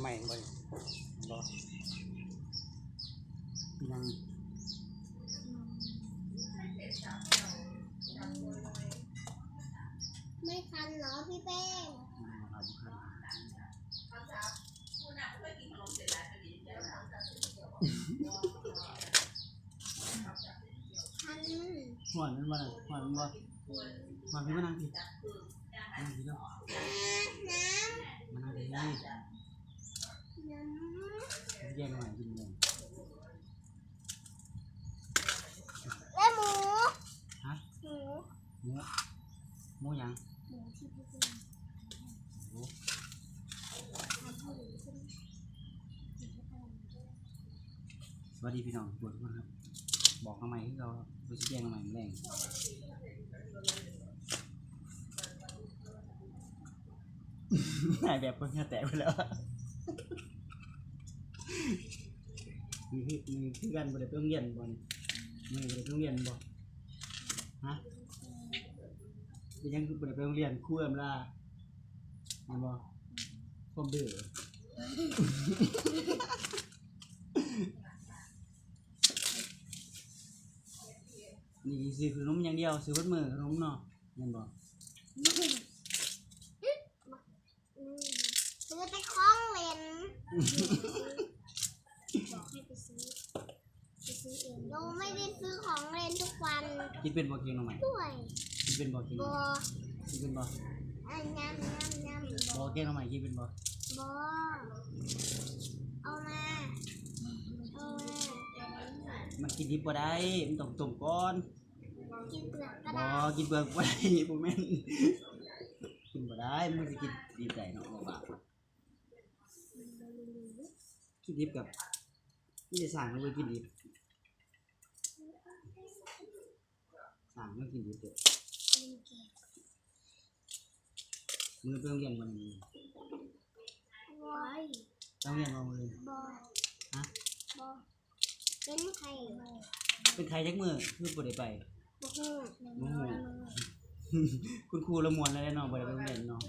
ใหม่บ่บ่ยังไม่ทันเหรอพี่แป้งครับครับทันหวานมันบ่น่ะหวานมันบ่หวานพี่มานั่งพี่นั่งพี่เนาะน้มานั่งพี่ำน้ แย่งหน่อยกินเลยำและหมูฮะหมูหมูหมูหยังหมูที่พี่แป้งหมูสวัสดีพี่น้องทุกคนครับ บอกทำไมที่เราเราจะแจ้งทำไมมันแรงนายแบบเพิ่งจะแตะไปแล้ว มีพี่มีคือกันบ่ได้ไปโรงเรียนบ่นี่มีบ่ได้ไปโรงเรียนบ่ฮะเป็นยังคือบ่ได้ไปโรงเรียนคู่อำลาเห็นบ่ผมดื้อนี่ซื้อขนมอย่างเดียวซื้อเบัดมือขนมเนาะเห็นบ่อืมซื้อแต่ของเลนบอกให้ไปซื้อไปซื้อเองเราไม่ได้ซื้อของเล่นทุ กวันกินเป็นบ่เก่งหน่อไม้ด้วยกินเป็นบ่เก่งบอกินเป็นบ่อันยำยำยำบบ่อเก่งหน่อไม้กินเป็นบ่บอเอามาเอามามันกินดิบบ่ได้มันต้องต้มก่อนกินเปลือกก็บ่ได้กินเปลือกบ่ได้บ่แม่นกินบ่ได้มันสิกินดิบได้เนาะบ่บาปกินดิบกับนี่จะสั่งมันไปกินดิบ สั่งมันกินดิบเด้อมือไปโรงเรียนบ่นี่ไว้ต้องเรียนบ่มือบอฮะบอเป็นไข่เป็นใครจักมือคือบ่ได้ไปบฮูบ่ฮู้คุณครูละมวนแล้วเนาะบ่ได้ไปโรงเรียนเนาะ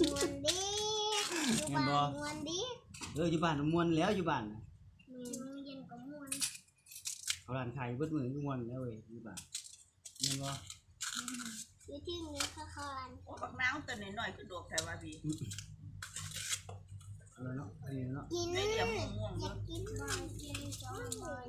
มวนดิอยู่แม่นบ่บ้านมวนดิเอออยู่บ้านมวนแล้วอยู่บ้านน่ะ มวนเย็นก็มวน เขาร้านไทยเบิดมืออยู่มวนแล้วเว้ยอยู่บ้านเงินบ่อยู่ที่นี้ค่ะคอนโอ้บักน้าวตัวน้อยๆคือดวกแต่ว่าพี่อะไรเนาะอะไรเนาะกินได้เดียวม่วงอเยาะกกินบอยกินจอมบอย